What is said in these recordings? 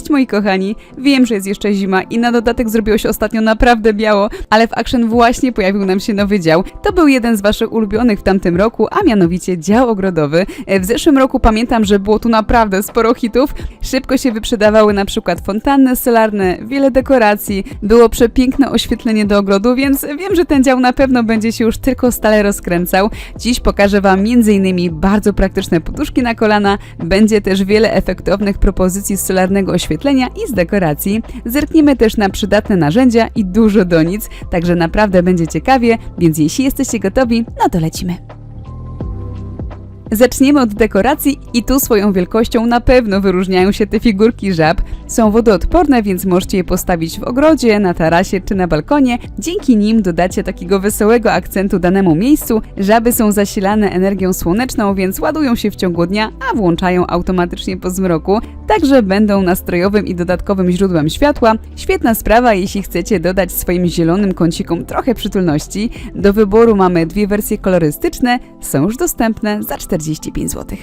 Cześć moi kochani! Wiem, że jest jeszcze zima i na dodatek zrobiło się ostatnio naprawdę biało, ale w Action właśnie pojawił nam się nowy dział. To był jeden z waszych ulubionych w tamtym roku, a mianowicie dział ogrodowy. E, W zeszłym roku pamiętam, że było tu naprawdę sporo hitów. Szybko się wyprzedawały na przykład fontanny solarne, wiele dekoracji, było przepiękne oświetlenie do ogrodu, więc wiem, że ten dział na pewno będzie się już tylko stale rozkręcał. Dziś pokażę wam m.in. bardzo praktyczne poduszki na kolana, będzie też wiele efektownych propozycji solarnego oświetlenia i z dekoracji. Zerkniemy też na przydatne narzędzia i dużo donic, także naprawdę będzie ciekawie, więc jeśli jesteście gotowi, no to lecimy. Zaczniemy od dekoracji i tu swoją wielkością na pewno wyróżniają się te figurki żab. Są wodoodporne, więc możecie je postawić w ogrodzie, na tarasie czy na balkonie. Dzięki nim dodacie takiego wesołego akcentu danemu miejscu. Żaby są zasilane energią słoneczną, więc ładują się w ciągu dnia, a włączają automatycznie po zmroku. Także będą nastrojowym i dodatkowym źródłem światła. Świetna sprawa, jeśli chcecie dodać swoim zielonym kącikom trochę przytulności. Do wyboru mamy dwie wersje kolorystyczne, są już dostępne za 45 zł.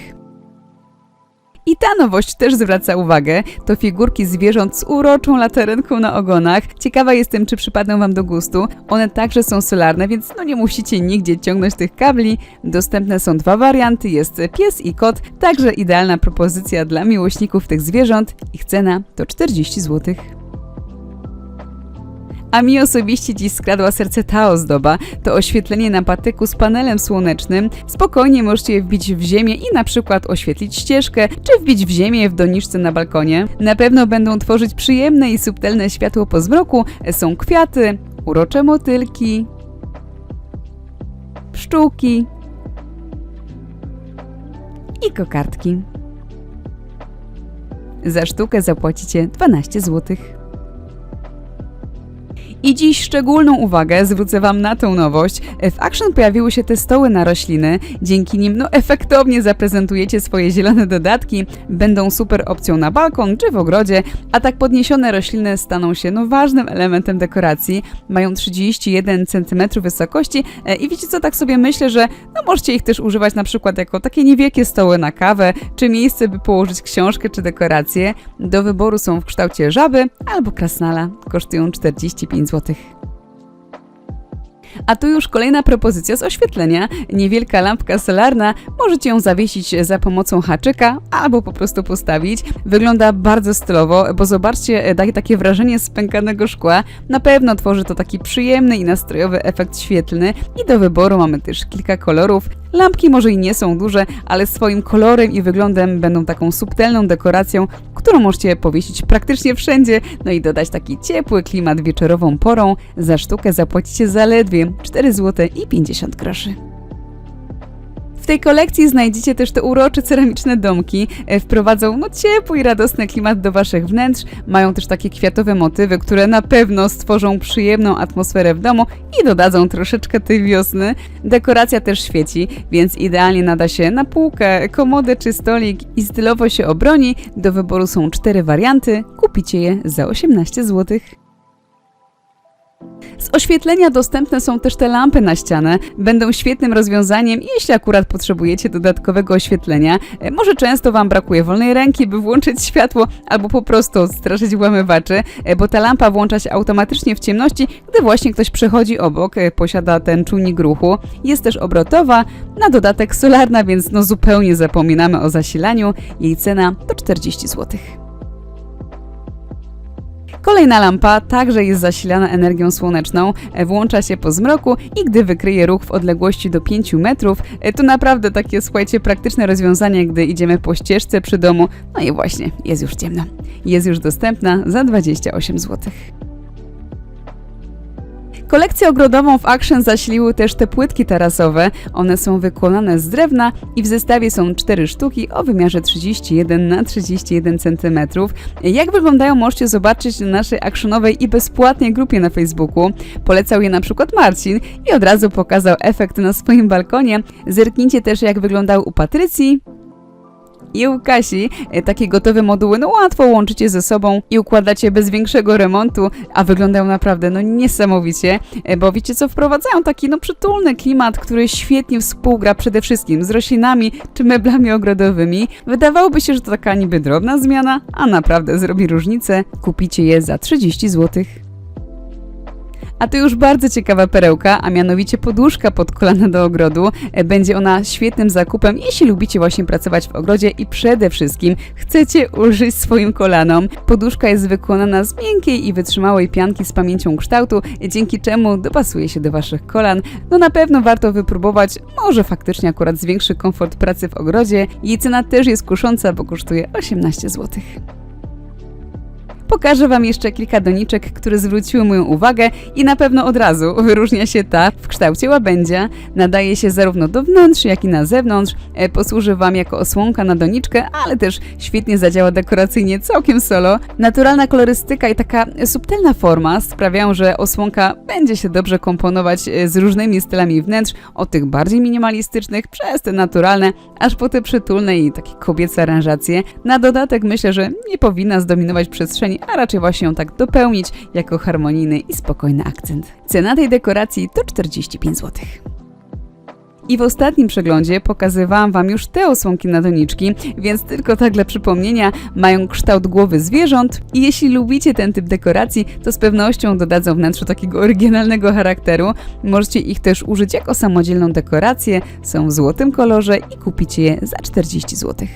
I ta nowość też zwraca uwagę. To figurki zwierząt z uroczą laterenką na ogonach. Ciekawa jestem, czy przypadną Wam do gustu. One także są solarne, więc no nie musicie nigdzie ciągnąć tych kabli. Dostępne są dwa warianty, jest pies i kot. Także idealna propozycja dla miłośników tych zwierząt. Ich cena to 40 zł. A mi osobiście dziś skradła serce ta ozdoba. To oświetlenie na patyku z panelem słonecznym. Spokojnie możecie je wbić w ziemię i na przykład oświetlić ścieżkę, czy wbić w ziemię w doniczce na balkonie. Na pewno będą tworzyć przyjemne i subtelne światło po zmroku. Są kwiaty, urocze motylki, pszczółki i kokardki. Za sztukę zapłacicie 12 złotych. I dziś szczególną uwagę zwrócę Wam na tą nowość. W Action pojawiły się te stoły na rośliny. Dzięki nim no, efektownie zaprezentujecie swoje zielone dodatki. Będą super opcją na balkon czy w ogrodzie, a tak podniesione rośliny staną się no, ważnym elementem dekoracji. Mają 31 cm wysokości e, i wiecie co, tak sobie myślę, że no, możecie ich też używać na przykład jako takie niewielkie stoły na kawę, czy miejsce, by położyć książkę czy dekorację. Do wyboru są w kształcie żaby albo krasnala. Kosztują 45 zł. A tu już kolejna propozycja z oświetlenia. Niewielka lampka solarna, możecie ją zawiesić za pomocą haczyka albo po prostu postawić. Wygląda bardzo stylowo, bo zobaczcie, daje takie wrażenie spękanego szkła. Na pewno tworzy to taki przyjemny i nastrojowy efekt świetlny. I do wyboru mamy też kilka kolorów. Lampki może i nie są duże, ale swoim kolorem i wyglądem będą taką subtelną dekoracją, którą możecie powiesić praktycznie wszędzie, no i dodać taki ciepły klimat wieczorową porą. Za sztukę zapłacicie zaledwie 4 zł i 50 groszy. Tej kolekcji znajdziecie też te urocze ceramiczne domki. E, Wprowadzą no, ciepły i radosny klimat do waszych wnętrz. Mają też takie kwiatowe motywy, które na pewno stworzą przyjemną atmosferę w domu i dodadzą troszeczkę tej wiosny. Dekoracja też świeci, więc idealnie nada się na półkę, komodę czy stolik i stylowo się obroni. Do wyboru są cztery warianty. Kupicie je za 18 zł. Z oświetlenia dostępne są też te lampy na ścianę. Będą świetnym rozwiązaniem, jeśli akurat potrzebujecie dodatkowego oświetlenia. E, Może często Wam brakuje wolnej ręki, by włączyć światło, albo po prostu odstraszyć włamywaczy, e, bo ta lampa włącza się automatycznie w ciemności, gdy właśnie ktoś przechodzi obok, e, posiada ten czujnik ruchu. Jest też obrotowa, na dodatek solarna, więc no zupełnie zapominamy o zasilaniu. Jej cena to 40 zł. Kolejna lampa także jest zasilana energią słoneczną, e, włącza się po zmroku i gdy wykryje ruch w odległości do 5 metrów, e, to naprawdę takie, słuchajcie, praktyczne rozwiązanie, gdy idziemy po ścieżce przy domu. No i właśnie, jest już ciemno. Jest już dostępna za 28 zł. Kolekcję ogrodową w Action zasiliły też te płytki tarasowe. One są wykonane z drewna i w zestawie są cztery sztuki o wymiarze 31 na 31 cm. Jak wyglądają możecie zobaczyć na naszej actionowej i bezpłatnej grupie na Facebooku. Polecał je na przykład Marcin i od razu pokazał efekt na swoim balkonie. Zerknijcie też jak wyglądał u Patrycji I u Kasi e, takie gotowe moduły no łatwo łączycie ze sobą i układacie bez większego remontu, a wyglądają naprawdę no niesamowicie, e, bo wiecie co, wprowadzają taki no przytulny klimat, który świetnie współgra przede wszystkim z roślinami czy meblami ogrodowymi. Wydawałoby się, że to taka niby drobna zmiana, a naprawdę zrobi różnicę. Kupicie je za 30 zł. A to już bardzo ciekawa perełka, a mianowicie poduszka pod kolana do ogrodu. E, Będzie ona świetnym zakupem, jeśli lubicie właśnie pracować w ogrodzie i przede wszystkim chcecie ulżyć swoim kolanom. Poduszka jest wykonana z miękkiej i wytrzymałej pianki z pamięcią kształtu, dzięki czemu dopasuje się do waszych kolan. No na pewno warto wypróbować, może faktycznie akurat zwiększy komfort pracy w ogrodzie. Jej cena też jest kusząca, bo kosztuje 18 zł. Pokażę Wam jeszcze kilka doniczek, które zwróciły moją uwagę i na pewno od razu wyróżnia się ta w kształcie łabędzia. Nadaje się zarówno do wnętrz, jak i na zewnątrz. E, Posłuży Wam jako osłonka na doniczkę, ale też świetnie zadziała dekoracyjnie całkiem solo. Naturalna kolorystyka i taka subtelna forma sprawiają, że osłonka będzie się dobrze komponować e, z różnymi stylami wnętrz, od tych bardziej minimalistycznych przez te naturalne, aż po te przytulne i takie kobiece aranżacje. Na dodatek myślę, że nie powinna zdominować przestrzeni, a raczej właśnie ją tak dopełnić jako harmonijny i spokojny akcent. Cena tej dekoracji to 45 zł. I w ostatnim przeglądzie pokazywałam Wam już te osłonki na doniczki, więc tylko tak dla przypomnienia mają kształt głowy zwierząt i jeśli lubicie ten typ dekoracji, to z pewnością dodadzą wnętrzu takiego oryginalnego charakteru. Możecie ich też użyć jako samodzielną dekorację, są w złotym kolorze i kupicie je za 40 zł.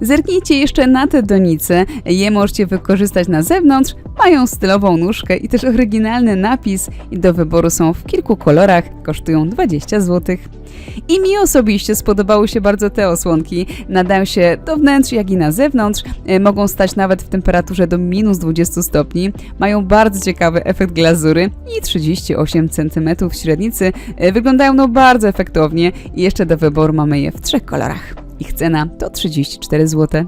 Zerknijcie jeszcze na te donice, je możecie wykorzystać na zewnątrz, mają stylową nóżkę i też oryginalny napis. I do wyboru są w kilku kolorach, kosztują 20 zł. I mi osobiście spodobały się bardzo te osłonki, nadają się do wnętrz jak i na zewnątrz, e, mogą stać nawet w temperaturze do minus 20 stopni, mają bardzo ciekawy efekt glazury i 38 cm średnicy, E, wyglądają no bardzo efektownie. I jeszcze do wyboru mamy je w trzech kolorach. Ich cena to 34 zł.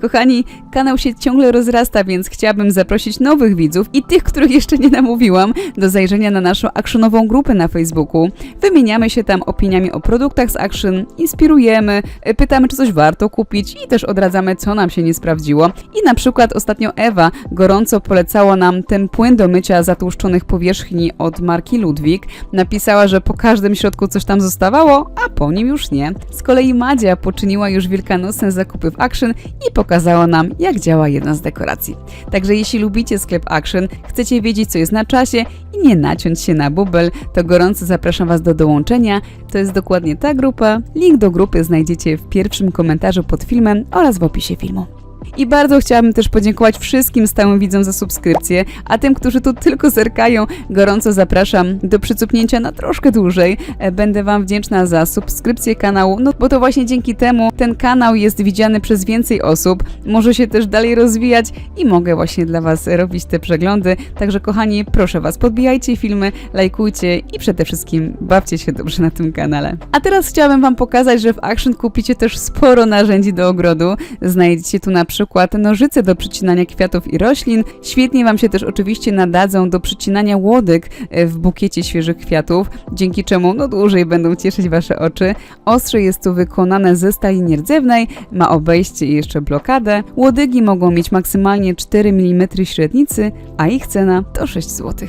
Kochani, kanał się ciągle rozrasta, więc chciałabym zaprosić nowych widzów i tych, których jeszcze nie namówiłam, do zajrzenia na naszą actionową grupę na Facebooku. Wymieniamy się tam opiniami o produktach z Action, inspirujemy, y, pytamy, czy coś warto kupić i też odradzamy, co nam się nie sprawdziło. I na przykład ostatnio Ewa gorąco polecała nam ten płyn do mycia zatłuszczonych powierzchni od marki Ludwik. Napisała, że po każdym środku coś tam zostawało, a po nim już nie. Z kolei Madzia poczyniła już wielkanocne zakupy w Action i pokazała nam, jak działa jedna z dekoracji. Także jeśli lubicie sklep Action, chcecie wiedzieć, co jest na czasie i nie naciąć się na bubel, to gorąco zapraszam Was do dołączenia. To jest dokładnie ta grupa. Link do grupy znajdziecie w pierwszym komentarzu pod filmem oraz w opisie filmu. I bardzo chciałabym też podziękować wszystkim stałym widzom za subskrypcję, a tym, którzy tu tylko zerkają, gorąco zapraszam do przycupnięcia na troszkę dłużej. E, Będę Wam wdzięczna za subskrypcję kanału, no bo to właśnie dzięki temu ten kanał jest widziany przez więcej osób, może się też dalej rozwijać i mogę właśnie dla Was robić te przeglądy. Także kochani, proszę Was, podbijajcie filmy, lajkujcie i przede wszystkim bawcie się dobrze na tym kanale. A teraz chciałabym Wam pokazać, że w Action kupicie też sporo narzędzi do ogrodu. Znajdziecie tu na przykład nożyce do przycinania kwiatów i roślin. Świetnie Wam się też oczywiście nadadzą do przycinania łodyg e, w bukiecie świeżych kwiatów, dzięki czemu no dłużej będą cieszyć Wasze oczy. Ostrze jest tu wykonane ze stali nierdzewnej, ma obejście i jeszcze blokadę. Łodygi mogą mieć maksymalnie 4 mm średnicy, a ich cena to 6 zł.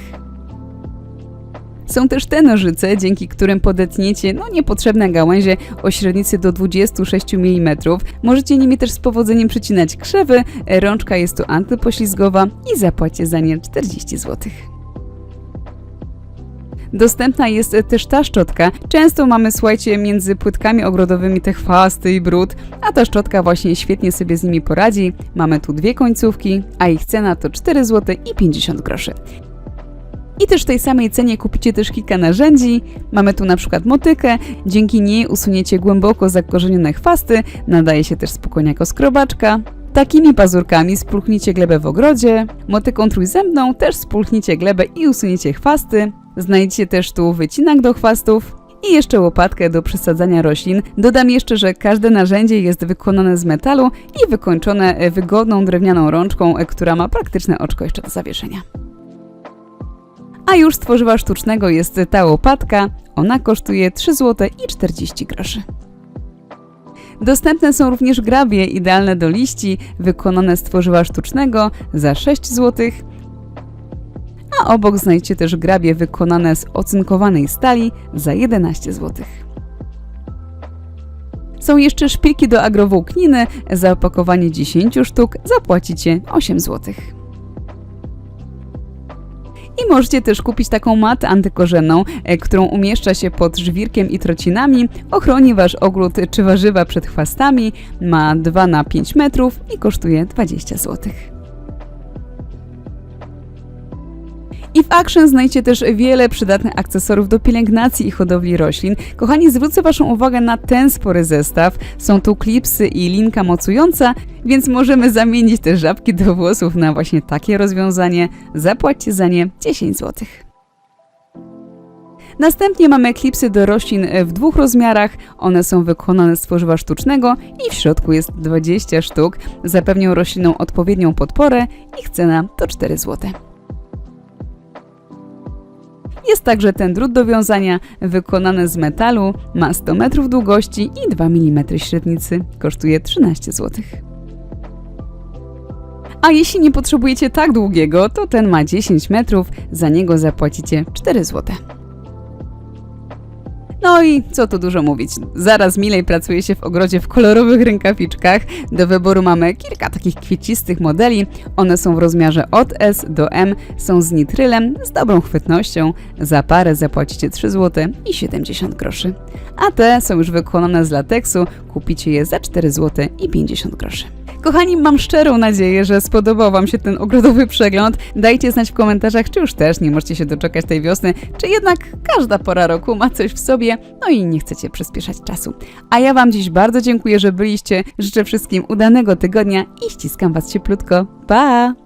Są też te nożyce, dzięki którym podetniecie no, niepotrzebne gałęzie o średnicy do 26 mm. Możecie nimi też z powodzeniem przycinać krzewy, rączka jest tu antypoślizgowa i zapłacie za nie 40 zł. Dostępna jest też ta szczotka. Często mamy, słuchajcie, między płytkami ogrodowymi te chwasty i brud, a ta szczotka właśnie świetnie sobie z nimi poradzi. Mamy tu dwie końcówki, a ich cena to 4 zł i 50 groszy. I też w tej samej cenie kupicie też kilka narzędzi. Mamy tu na przykład motykę, dzięki niej usuniecie głęboko zakorzenione chwasty, nadaje się też spokojnie jako skrobaczka. Takimi pazurkami spulchnicie glebę w ogrodzie, motyką trójzębną też spulchnicie glebę i usuniecie chwasty. Znajdziecie też tu wycinak do chwastów, i jeszcze łopatkę do przesadzania roślin. Dodam jeszcze, że każde narzędzie jest wykonane z metalu i wykończone wygodną drewnianą rączką, która ma praktyczne oczko jeszcze do zawieszenia. A już z tworzywa sztucznego jest ta łopatka. Ona kosztuje 3 zł i 40 groszy. Dostępne są również grabie idealne do liści, wykonane z tworzywa sztucznego za 6 zł, a obok znajdziecie też grabie wykonane z ocynkowanej stali za 11 zł. Są jeszcze szpilki do agrowłókniny, za opakowanie 10 sztuk zapłacicie 8 zł. I możecie też kupić taką matę antykorzenną, e, którą umieszcza się pod żwirkiem i trocinami, ochroni wasz ogród czy warzywa przed chwastami, ma 2 na 5 metrów i kosztuje 20 zł. I w Action znajdziecie też wiele przydatnych akcesorów do pielęgnacji i hodowli roślin. Kochani, zwrócę Waszą uwagę na ten spory zestaw. Są tu klipsy i linka mocująca, więc możemy zamienić te żabki do włosów na właśnie takie rozwiązanie. Zapłaćcie za nie 10 zł. Następnie mamy klipsy do roślin w dwóch rozmiarach. One są wykonane z tworzywa sztucznego i w środku jest 20 sztuk. Zapewnią roślinom odpowiednią podporę. Ich cena to 4 zł. Jest także ten drut do wiązania, wykonany z metalu, ma 100 metrów długości i 2 mm średnicy. Kosztuje 13 zł. A jeśli nie potrzebujecie tak długiego, to ten ma 10 metrów, za niego zapłacicie 4 zł. No i co tu dużo mówić, zaraz milej pracuje się w ogrodzie w kolorowych rękawiczkach. Do wyboru mamy kilka takich kwiecistych modeli. One są w rozmiarze od S do M, są z nitrylem, z dobrą chwytnością. Za parę zapłacicie 3 zł i 70 groszy. A te są już wykonane z lateksu, kupicie je za 4 zł i 50 groszy. Kochani, mam szczerą nadzieję, że spodobał Wam się ten ogrodowy przegląd. Dajcie znać w komentarzach, czy już też nie możecie się doczekać tej wiosny, czy jednak każda pora roku ma coś w sobie, no i nie chcecie przyspieszać czasu. A ja Wam dziś bardzo dziękuję, że byliście. Życzę wszystkim udanego tygodnia i ściskam Was cieplutko. Pa!